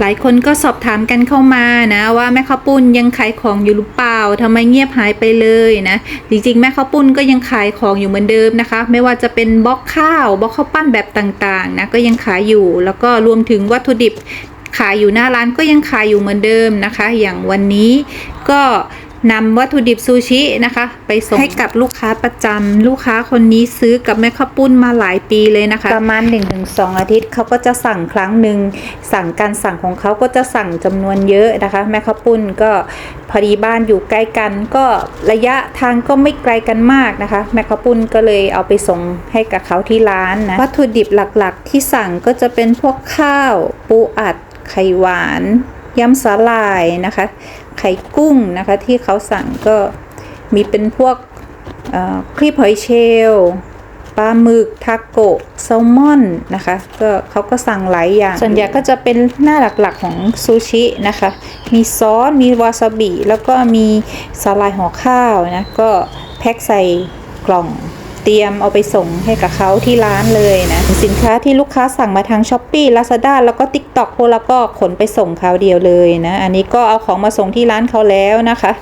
หลายคนก็สอบถามกันเข้ามานะว่าแม่ข้าวปุ้นยังขายของอยู่หรือเปล่าทำไมเงียบหายไปเลยนะจริงๆ แม่ข้าวปุ้นก็ยังขายของอยู่เหมือนเดิมนะคะ ไม่ว่าจะเป็นบล็อกข้าวบล็อกข้าวปั้นแบบต่างๆนะก็ยังขายอยู่แล้วก็รวมถึงวัตถุดิบขายอยู่หน้าร้านก็ยังขายอยู่เหมือนเดิมนะคะ อย่างวันนี้ก็ นำวัตถุดิบซูชินะคะ ไปส่งให้กับลูกค้าประจำลูกค้าคนนี้ซื้อกับแม่ข้าวปุ้นมาหลายปีเลยนะคะ ประมาณ 1-2 อาทิตย์เขาก็จะสั่งครั้งหนึ่งสั่งการสั่งของเขาก็จะสั่งจำนวนเยอะนะคะ แม่ข้าวปุ้นก็พอดีบ้านอยู่ใกล้กัน ก็ระยะทางก็ไม่ไกลกันมากนะคะ แม่ข้าวปุ้นก็เลยเอาไปส่งให้กับเขาที่ร้านนะวัตถุดิบหลักๆ ที่สั่งก็จะเป็นพวกข้าว ปูอัดไข่หวาน ยำสาหร่ายนะคะ ไข่กุ้งนะคะที่เขาสั่งก็มีเป็นพวกคลิปหอยเชลล์ปลาหมึกทาโกะแซลมอนนะคะ ก็เขาก็สั่งหลายอย่าง ส่วนใหญ่ก็จะเป็นหน้าหลักๆของซูชินะคะ มีซอส มีวาซาบิ แล้วก็มีสาหร่ายห่อข้าวนะ ก็แพ็คใส่กล่อง เตรียมเอาไปส่งให้กับเขาที่ร้านเลยนะสินค้าที่ลูกค้าสั่งมาทาง s h อ p e e Lazada แล้วก็ TikTok พวกเราก็ขนไปส่งเขาเดียวเลยนะ อันนี้ก็เอาของมาส่งที่ร้านเขาแล้วนะคะ